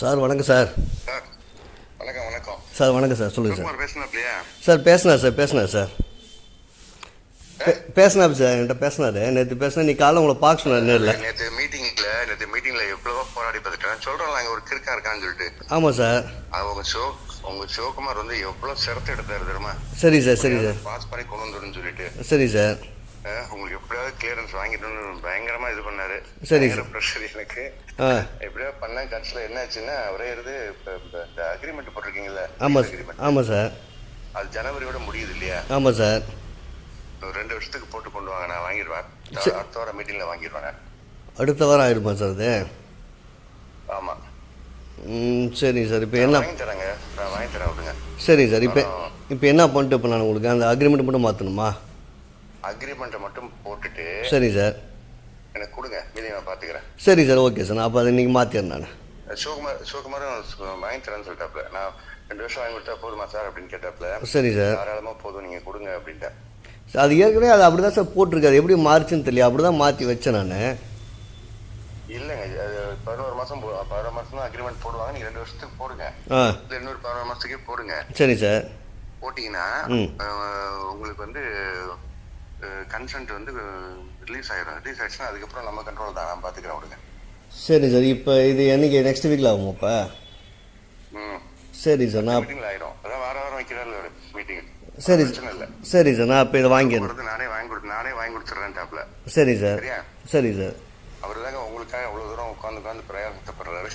Sir வணக்கம் sir. வணக்கம் வணக்கம். சார் வணக்கம் சார் சொல்லுங்கள் சார். சார் பேசினா சார் பேசினார் சார். பேசினாரு சார் என்கிட்ட பேசினாரு. நேற்று பேசினா நீ காலைல உங்களை பார்க்க சொன்னார் நேரில். நேற்று மீட்டிங்ல நேற்று மீட்டிங்ல எவ்வளவோ போராடி பார்த்துட்டேன். சொல்றேன் அங்க ஒரு கிறுக்கா இருக்கான்னு சொல்லிட்டு. ஆமாம் சார். அது உங்க ஷோ உங்க சிவகுமார் வந்து எவ்வளவு சிரத்தை எடுத்தாரு தெரியுமா? சரி சார் சரி சார். பாஸ் பண்ணி கொண்டு வந்துடுன்னு சொல்லிட்டு. சரி சார். உங்களுக்கு எப்படியாவது கிளியரன்ஸ் வாங்கிட்டோம்னு பயங்கரமா இது பண்ணாரு. சரி, pressure எனக்கு. எப்படியோ பண்ண கட்சியில என்ன ஆச்சுன்னா அவரே இருந்து இப்ப இப்ப இந்த அக்ரிமெண்ட் போட்டிருக்கீங்கல்ல ஆமாம் அக்ரிமெண்ட் ஆமாம் சார் அது ஜனவரியோட முடியுது இல்லையா? ஆமாம் சார் ஒரு ரெண்டு வருஷத்துக்கு போட்டு கொண்டு வாங்க நான் வாங்கிடுவேன். அடுத்த வாரம் மீட்டிங்ல வாங்கிடுவேன். அடுத்த வாரம் ஆயிடுமா சார் அது? ஆமா. ம் சரி சார் இப்போ என்ன? தரேங்க. நான் வாங்கி தரேன் விடுங்க. சரி சார் இப்போ இப்போ என்ன பண்ணிட்டு இப்போ நான் உங்களுக்கு அந்த அக்ரிமெண்ட் மட்டும் மாற்றணுமா அக்ரிமெண்ட்டை மட்டும் போட்டுட்டு சரி சார். எனக்கு கொடுங்க மீதி நான் பார்த்துக்கிறேன். சரி சார் ஓகே சார். நான் அப்போ அதை இன்றைக்கி மாற்றிடுறேன் நான். சிவகுமார் சிவகுமாரும் வாங்கி தரேன்னு சொல்லிட்டாப்ல நான் ரெண்டு வருஷம் வாங்கி கொடுத்தா போதுமா சார் அப்படின்னு கேட்டாப்ல சரி சார். தாராளமா போதும் நீங்க கொடுங்க அப்படின்ட்டேன். அது ஏற்கனவே அது அப்படி தான் சார் போட்டிருக்காது எப்படி மாறுச்சுன்னு தெரியல. அப்படி தான் மாற்றி வச்சேன் நான். இல்லைங்க அது பதினோரு மாசம் போ- பதினோரு மாசம் தான் அக்ரிமெண்ட் போடுவாங்க. நீங்க ரெண்டு வருஷத்துக்கு போடுங்க. ஆ. இல்ல இன்னொரு பதினோரு மாசத்துக்கே போடுங்க. சரி சார். போட்டீங்கன்னா உங்களுக்கு வந்து கன்சென்ட் வந்து ரிலீஸ் ஆயிடும் ரிலீஸ் ஆயிடுச்சுன்னா அதுக்கப்புறம் நம்ம கண்ட்ரோல் தான். நான் பார்த்துக்கிறேன் விடுங்க. சரி சார். இப்போ இது என்னைக்கு? நெக்ஸ்ட் வீக்கில் ஆகுமா இப்போ? ம். சரி சார் நான் ஆயிடும் அதான் வார வாரம் வைக்கிறாரு ஒரு மீட்டிங் சரி சரி சார் நான் இப்போ இதை வாங்கிடுறேன் நானே வாங்கி கொடுத்து நானே வாங்கி கொடுத்துட்றேன் டாப்ல சரி சார் சரியா? சரி சார் அவர் தாங்க உங்களுக்காக அவ்வளவு தூரம் உட்காந்து உட்காந்து பிரயாசப்படுறாரு.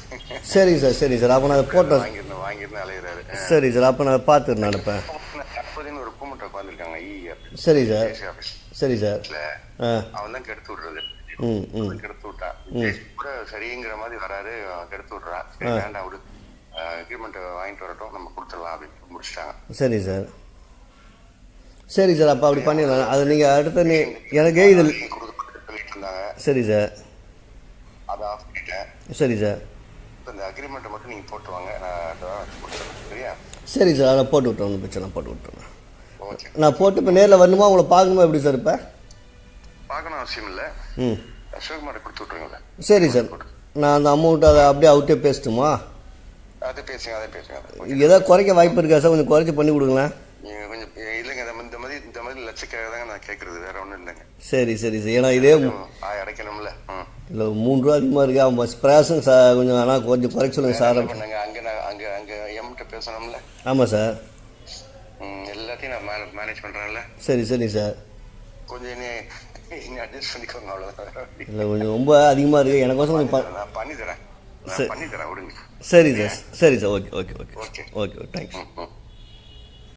சரி சார் சரி சார் அப்போ நான் போட்டேன் வாங்கிருந்து வாங்கிருந்து அலையிறாரு. சரி சார் அப்போ நான் பார்த்துட்டு நான் சரி சார். சரி சார். அவன் தான் கெடுத்து விடுறது கெடுத்து விட்டான் கூட சரிங்கிற மாதிரி வராரு கெடுத்து விடுறான் வேண்டாம் விடு. அக்ரிமெண்ட் வாங்கிட்டு வரட்டும் நம்ம கொடுத்துடலாம் அப்படின்னு முடிச்சிட்டாங்க. சரி சார். சரி சார் அப்போ அப்படி பண்ணிடலாம். அது நீங்கள் அடுத்த நீ எனக்கு இது சரி சார். அதை ஆஃப் பண்ணிட்டேன். சரி சார். இந்த அக்ரிமெண்ட்டை மட்டும் நீங்க போட்டு வாங்க நான் சரியா? சரி சார் அதை போட்டு விட்டேன் ஒன்றும் பிரச்சனை போட்டு விட்டேன் ஓகே நான் போட்டு இப்போ நேரில் வரணுமா? உங்களை பார்க்கணுமா? எப்படி சார் இப்போ? பார்க்கணும் அவசியம் இல்லை. ம். சிவகுமாரை கொடுத்து விட்ருங்களேன் சரி சார். நான் அந்த அமௌண்ட் அதை அப்படியே அவர்கிட்டே பேசட்டுமா? அதை பேசுங்க அதை பேசுங்க. ஏதாவது குறைக்க வாய்ப்பு இருக்கா சார்? கொஞ்சம் குறைச்சி பண்ணி கொடுங்களேன். நீங்க கொஞ்சம் இல்லைங்க இந்த மாதிரி- இந்த மாதிரி லட்சக்காக தாங்க நான் கேட்கறது வேற ஒன்றும் இல்லைங்க. சரி சரி சார். ஏன்னா இதே அடைக்கணும்ல. இல்லை மூணு ரூபா அதிகமாக இருக்குது அவன் பிரயாசம் சார் கொஞ்சம் ஆனால் கொஞ்சம் குறைக்க சொல்லுங்கள் சார். பண்ணாங்க அங்க நான் அங்க அங்க எம்கிட்ட பேசணும்ல. ஆமாம் சார். எல்லாத்தையும் நான் மேனேஜ் மேனேஜ் பண்றேன்ல. சரி சரி சார் கொஞ்சம் இனி அட்ஜஸ்ட் பண்ணிக்கோங்க அவ்வளவுதான். இல்லை கொஞ்சம் ரொம்ப அதிகமாக இருக்குது எனக்கோசம் கொஞ்சம் நான் பண்ணி தரேன். நான் பண்ணி தரேன் விடுங்க. சரி சார் சரி sir okay okay okay okay. Okay thanks